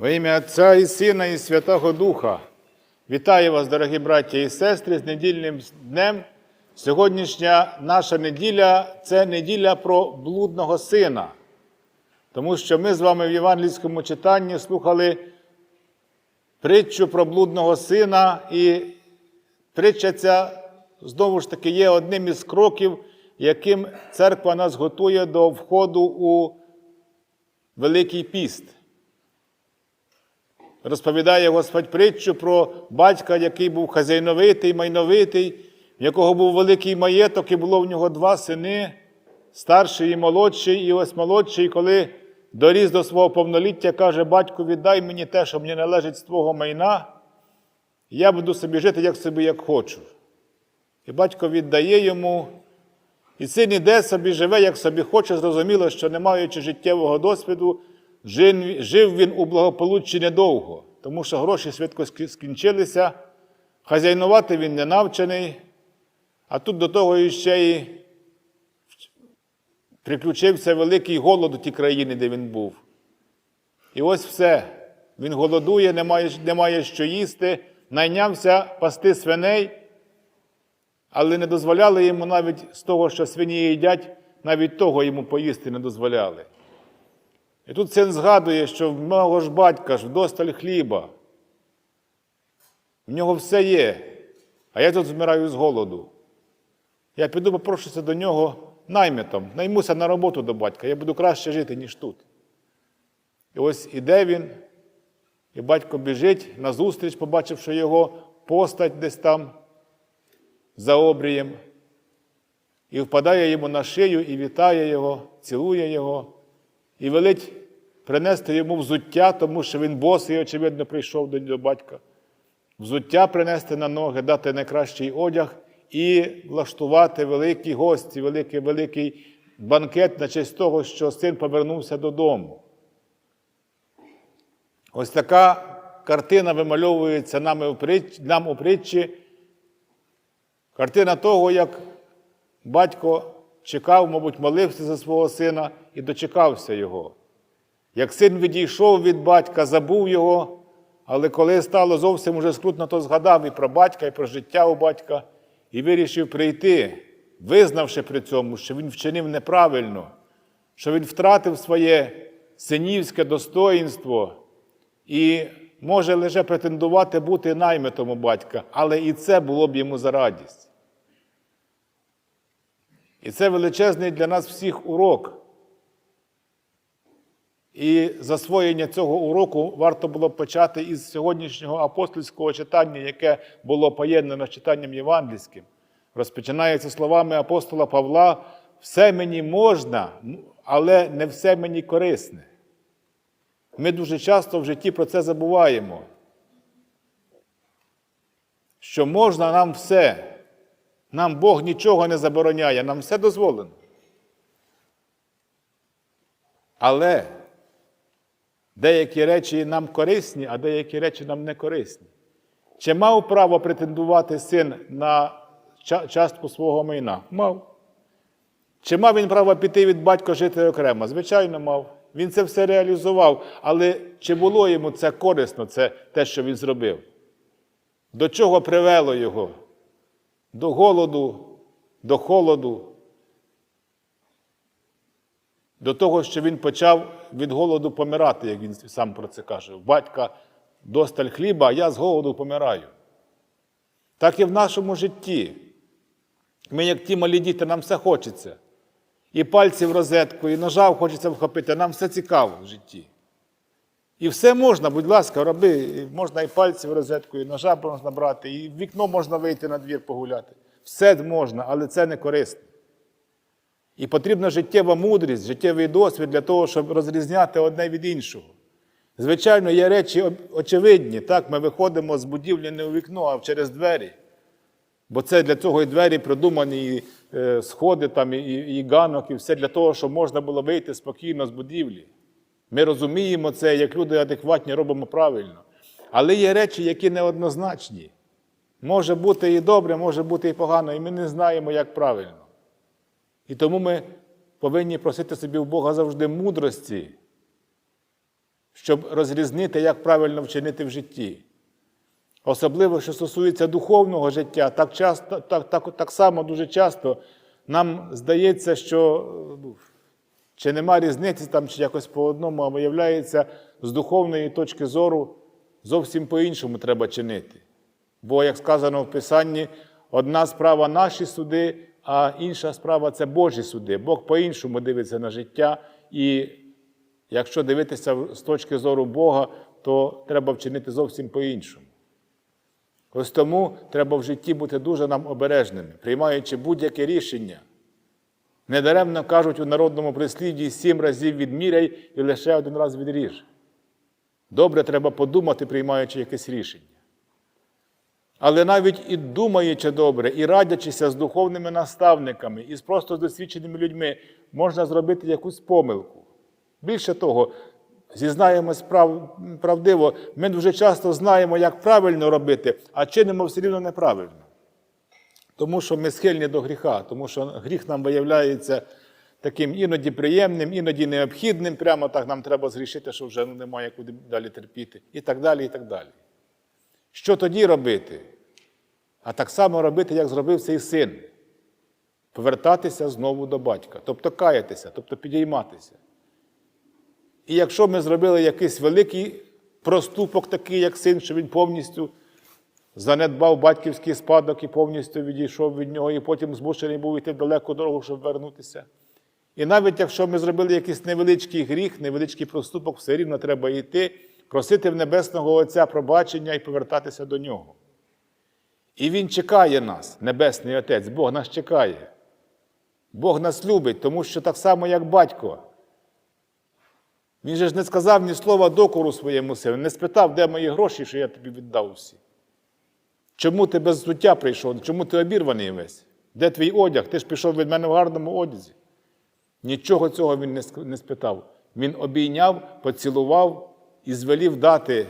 Во ім'я Отця і Сина, і Святого Духа. Вітаю вас, дорогі браття і сестри, з недільним днем. Сьогоднішня наша неділя це неділя про блудного сина. Тому що ми з вами в євангельському читанні слухали притчу про блудного сина, і притча ця знову ж таки є одним із кроків, яким церква нас готує до входу у Великий піст. Розповідає Господь притчу про батька, який був хазяйновитий, майновитий, в якого був великий маєток, і було в нього два сини, старший і молодший. І ось молодший, коли доріс до свого повноліття, каже: Батьку, віддай мені те, що мені належить з твого майна, я буду собі жити, як собі, як хочу. І батько віддає йому, і син іде собі, живе, як собі хоче, зрозуміло, що не маючи життєвого досвіду, жив він у благополуччі недовго, тому що гроші швидко скінчилися, хазяйнувати він не навчений, а тут до того ще й приключився великий голод у тій країні, де він був. І ось все. Він голодує, не має, що їсти, найнявся пасти свиней, але не дозволяли йому навіть з того, що свині їдять, навіть того йому поїсти не дозволяли. І тут син згадує, що в мого ж батька ж вдосталь хліба. В нього все є, а я тут вмираю з голоду. Я піду попрошуся до нього наймитом, наймуся на роботу до батька, я буду краще жити, ніж тут. І ось іде він, і батько біжить назустріч, побачивши його постать десь там за обрієм, і впадає йому на шию і вітає його, цілує його, і велить принести йому взуття, тому що він босий, очевидно, прийшов до батька. Взуття принести на ноги, дати найкращий одяг і влаштувати великі гості, великий великий банкет на честь того, що син повернувся додому. Ось така картина вимальовується нам у притчі. Картина того, як батько чекав, мабуть, молився за свого сина і дочекався його. Як син відійшов від батька, забув його, але коли стало зовсім уже скрутно, то згадав і про батька, і про життя у батька, і вирішив прийти, визнавши при цьому, що він вчинив неправильно, що він втратив своє синівське достоїнство і може лише претендувати бути наймитом у батька, але і це було б йому за радість. І це величезний для нас всіх урок. І засвоєння цього уроку варто було почати із сьогоднішнього апостольського читання, яке було поєднано з читанням євангельським. Розпочинається словами апостола Павла: все мені можна, але не все мені корисне. Ми дуже часто в житті про це забуваємо. Що можна нам все. Нам Бог нічого не забороняє, нам все дозволено. Але деякі речі нам корисні, а деякі речі нам не корисні. Чи мав право претендувати син на частку свого майна? Мав. Чи мав він право піти від батька жити окремо? Звичайно, мав. Він це все реалізував. Але чи було йому це корисно, це те, що він зробив? До чого привело його? До голоду, до холоду, до того, що він почав від голоду помирати, як він сам про це каже. Батька досталь хліба, а я з голоду помираю. Так і в нашому житті. Ми, як ті малі діти, нам все хочеться. І пальці в розетку, і ножа хочеться вхопити, нам все цікаво в житті. І все можна, будь ласка, роби, можна і пальці в розетку, і ножа можна брати, і в вікно можна вийти на двір погуляти. Все можна, але це не корисно. І потрібна життєва мудрість, життєвий досвід для того, щоб розрізняти одне від іншого. Звичайно, є речі очевидні. Так, Ми виходимо з будівлі не у вікно, а через двері. Бо це для цього і двері придумані, і е, сходи, там, і, і ганок, і все для того, щоб можна було вийти спокійно з будівлі. Ми розуміємо це, як люди адекватні робимо правильно. Але є речі, які неоднозначні. Може бути і добре, може бути і погано, і ми не знаємо, як правильно. І тому ми повинні просити собі у Бога завжди мудрості, щоб розрізнити, як правильно вчинити в житті. Особливо, що стосується духовного життя, так, часто, так, так, так само дуже часто нам здається, що ну, чи нема різниці там, чи якось по одному, а виявляється, з духовної точки зору зовсім по-іншому треба чинити. Бо, як сказано в Писанні, одна справа наші суди, а інша справа це Божі суди. Бог по-іншому дивиться на життя, і якщо дивитися з точки зору Бога, то треба вчинити зовсім по-іншому. Ось тому треба в житті бути дуже нам обережними, приймаючи будь-яке рішення. Недаремно кажуть у народному прислів'ї сім разів відміряй і лише один раз відріж. Добре треба подумати, приймаючи якесь рішення. Але навіть і думаючи добре, і радячися з духовними наставниками, і з просто досвідченими людьми, можна зробити якусь помилку. Більше того, зізнаємось прав, правдиво, ми дуже часто знаємо, як правильно робити, а чинимо все рівно неправильно. Тому що ми схильні до гріха, тому що гріх нам виявляється таким іноді приємним, іноді необхідним. Прямо так нам треба зрішити, що вже немає куди далі терпіти, і так далі, і так далі. Що тоді робити? А так само робити, як зробив цей син. Повертатися знову до батька, тобто каятися, тобто підійматися. І якщо ми зробили якийсь великий проступок, такий, як син, що він повністю занедбав батьківський спадок і повністю відійшов від нього, і потім змушений був йти в далеку дорогу, щоб вернутися. І навіть якщо ми зробили якийсь невеличкий гріх, невеличкий проступок, все рівно треба йти, просити в Небесного Отця пробачення і повертатися до нього. І Він чекає нас, Небесний Отець, Бог нас чекає. Бог нас любить, тому що так само, як батько. Він же ж не сказав ні слова докору своєму сину, не спитав, де мої гроші, що я тобі віддав всі. Чому ти без взуття прийшов? Чому ти обірваний весь? Де твій одяг? Ти ж пішов від мене в гарному одязі. Нічого цього він не спитав. Він обійняв, поцілував і звелів дати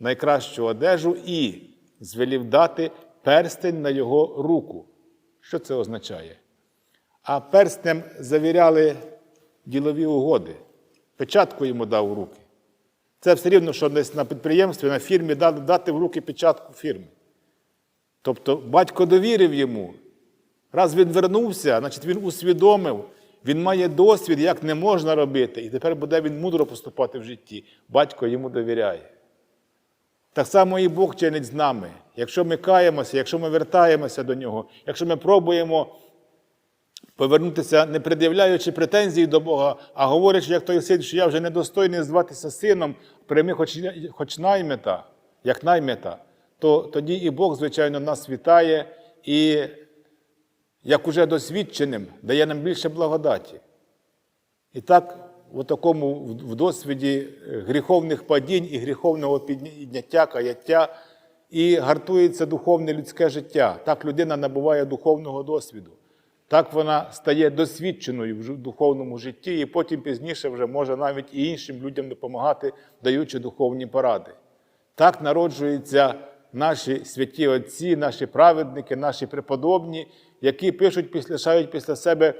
найкращу одежу і звелів дати перстень на його руку. Що це означає? А перстнем завіряли ділові угоди. Печатку йому дав у руки. Це все рівно, що десь на підприємстві, на фірмі дати в руки печатку фірми. Тобто батько довірив йому. Раз він вернувся, значить він усвідомив, він має досвід, як не можна робити, і тепер буде він мудро поступати в житті. Батько йому довіряє. Так само і Бог чинить з нами. Якщо ми каємося, якщо ми вертаємося до нього, якщо ми пробуємо повернутися, не пред'являючи претензії до Бога, а говорячи, як той син, що я вже недостойний зватися сином, прийми хоч, хоч наймета, як наймета, то тоді і Бог, звичайно, нас вітає і, як уже досвідченим, дає нам більше благодаті. І так, у такому в досвіді гріховних падінь і гріховного підняття, каяття, і гартується духовне людське життя. Так людина набуває духовного досвіду. Так вона стає досвідченою в духовному житті, і потім пізніше вже може навіть і іншим людям допомагати, даючи духовні поради. Так народжуються наші святі отці, наші праведники, наші преподобні, які пишуть, після- після себе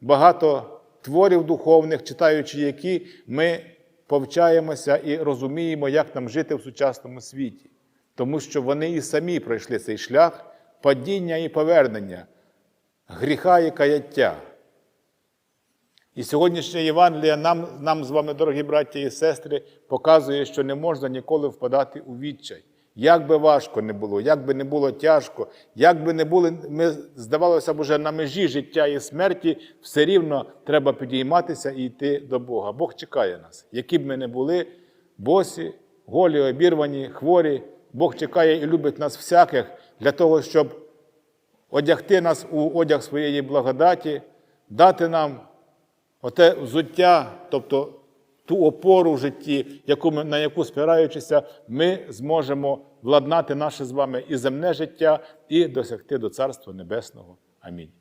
багато творів духовних, читаючи які ми повчаємося і розуміємо, як нам жити в сучасному світі. Тому що вони і самі пройшли цей шлях падіння і повернення, гріха і каяття. І сьогоднішнє Євангеліє нам, нам з вами, дорогі браті і сестри, показує, що не можна ніколи впадати у відчай. Як би важко не було, як би не було тяжко, як би не були, ми, здавалося б, уже на межі життя і смерті, все рівно треба підійматися і йти до Бога. Бог чекає нас, які б ми не були, босі, голі, обірвані, хворі. Бог чекає і любить нас всяких для того, щоб одягти нас у одяг своєї благодаті, дати нам оте взуття, тобто ту опору в житті, яку ми, на яку спираючися, ми зможемо владнати наше з вами і земне життя, і досягти до Царства Небесного. Амінь.